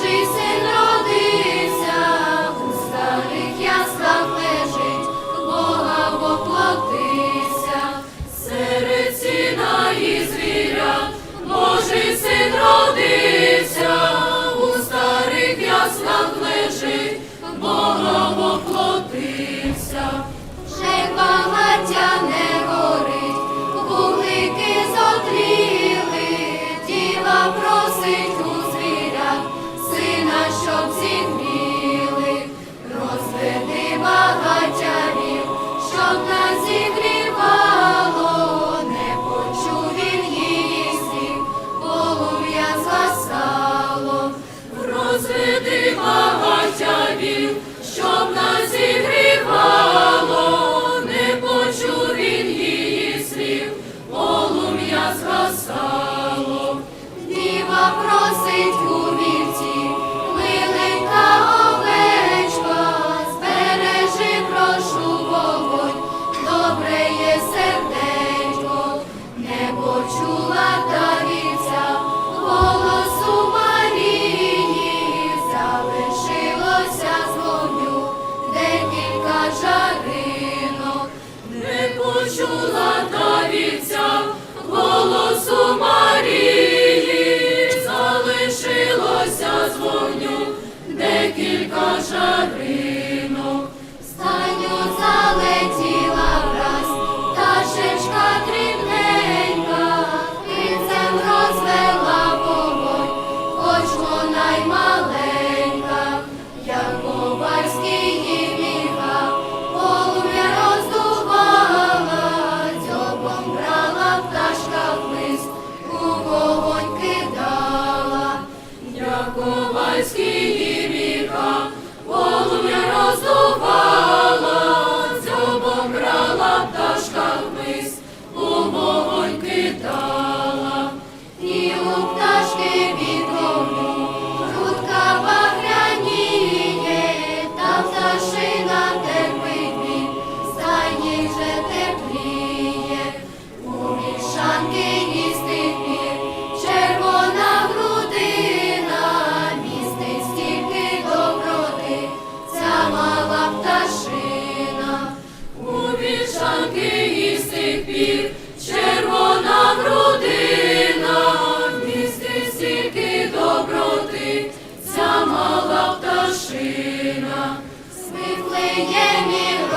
Кажи Sweet. мала пташина, у вішанки із пір червона грудина, місти стільки доброти, ця мала пташина, смиплеє міг.